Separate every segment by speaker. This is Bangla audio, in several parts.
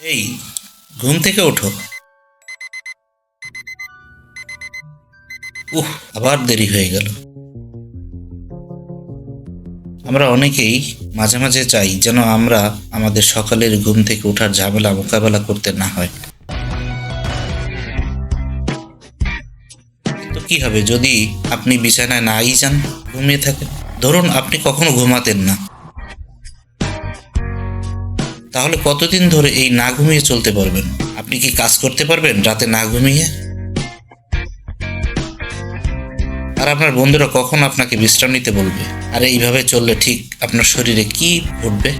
Speaker 1: এই, ঘুম থেকে ওঠো। উহ, আবার দেরি হয়ে গেল। আমরা অনেকেই মাঝে মাঝে চাই যেন আমরা আমাদের সকালের ঘুম থেকে ওঠার ঝামেলা মোকাবেলা করতে না হয়। তো কি হবে যদি আপনি বিছানায় নাই যান, ঘুমিয়ে থাকেন? ধরুন আপনি কখনো ঘুমাতেন না। তাহলে কতদিন ধরে এই না ঘুমিয়ে চলতে পারবেন? আপনি কি কাজ করতে পারবেন রাতে না ঘুমিয়ে? আর আপনার বন্ধুরা কখন আপনাকে বিশ্রাম নিতে বলবে? আর এইভাবে চললে ঠিক আপনার শরীরে কি ঘটবে?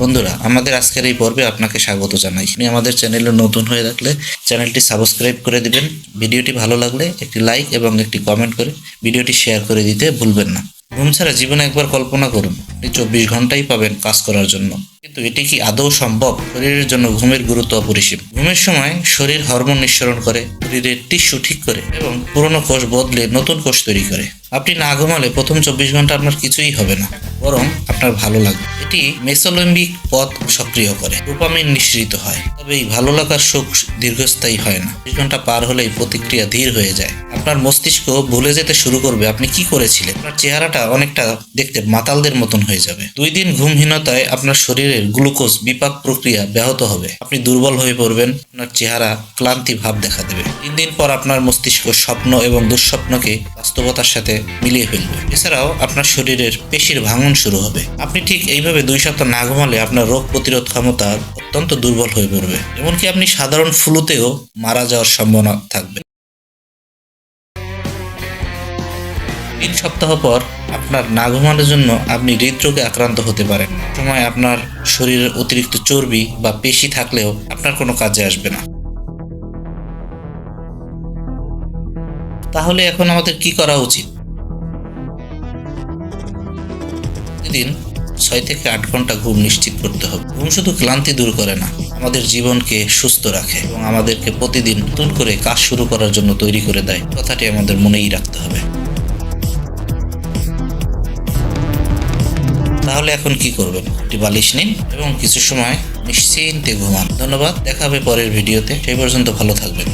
Speaker 1: বন্ধুরা, আমাদের আজকের এই পর্বে আপনাকে স্বাগত জানাই। আপনি আমাদের চ্যানেলে নতুন হয়ে থাকলে চ্যানেলটি সাবস্ক্রাইব করে দিবেন। ভিডিওটি ভালো লাগলে একটি লাইক এবং একটি কমেন্ট করে ভিডিওটি শেয়ার করে দিতে ভুলবেন না। ঘুম ছাড়া জীবনে একবার কল্পনা করুন, আপনি চব্বিশ ঘন্টাই পাবেন কাজ করার জন্য। কিন্তু এটি কি আদৌ সম্ভব? শরীরের জন্য ঘুমের গুরুত্ব অপরিসীম। ঘুমের সময় শরীর হরমোন নিঃসরণ করে, শরীরের টিস্যু ঠিক করে এবং পুরনো কোষ বদলে নতুন কোষ তৈরি করে। আপনি না ঘুমালে প্রথম চব্বিশ ঘণ্টা আপনার কিছুই হবে না। বরং আপনার ভালো লাগবে। এটি মেসোলিম্বিক পথ সক্রিয় করে, ডোপামিন নিঃসৃত হয়। তবে এই ভালো লাগার সুখ দীর্ঘস্থায়ী হয় না। চব্বিশ ঘণ্টা পার হলেই প্রতিক্রিয়া ধীর হয়ে যায়। আপনার মস্তিষ্ক ভুলে যেতে শুরু করবে, আপনি কি করেছিলেন? আপনার চেহারাটা অনেকটা দেখতে মাতালদের মতন হয়ে যাবে। দুই দিন ঘুমহীনতায় আপনার শরীরের গ্লুকোজ বিপাক প্রক্রিয়া ব্যাহত হবে। আপনি দুর্বল হয়ে পড়বেন, আপনার চেহারা ক্লান্তি ভাব দেখা দেবে। তিন দিন পর আপনার মস্তিষ্ক স্বপ্ন এবং দুঃস্বপ্নকে বাস্তবতার সাথে মিলিয়ে ফেলবে। এছাড়াও আপনার শরীরের পেশির ভাঙন শুরু হবে। আপনি ঠিক এইভাবে দুই সপ্তাহ না ঘুমালে আপনার রোগ প্রতিরোধ ক্ষমতা অত্যন্ত দুর্বল হয়ে পড়বে। এমনকি আপনি সাধারণ ফ্লুতেও মারা যাওয়ার সম্ভাবনা থাকবে। তিন সপ্তাহ পর আপনার না ঘুমানোর জন্য আপনি হৃদরোগে আক্রান্ত হতে পারেন। সময় আপনার শরীরের অতিরিক্ত চর্বি বা পেশি থাকলেও আপনার কোনো কাজে আসবে না। তাহলে এখন আমাদের কি করা উচিত? প্রতিদিন ছয় থেকে আট ঘণ্টা ঘুম নিশ্চিত করতে হবে। ঘুম শুধু ক্লান্তি দূর করে না, আমাদের জীবনকে সুস্থ রাখে এবং আমাদেরকে প্রতিদিন নতুন করে কাজ শুরু করার জন্য তৈরি করে দেয়। কথাটি আমাদের মনেই রাখতে হবে। তাহলে এখন কি করবেন? একটি বালিশ নিন এবং কিছু সময় নিশ্চিন্তে ঘুমান। ধন্যবাদ, দেখা হবে পরের ভিডিওতে। সেই পর্যন্ত ভালো থাকবেন।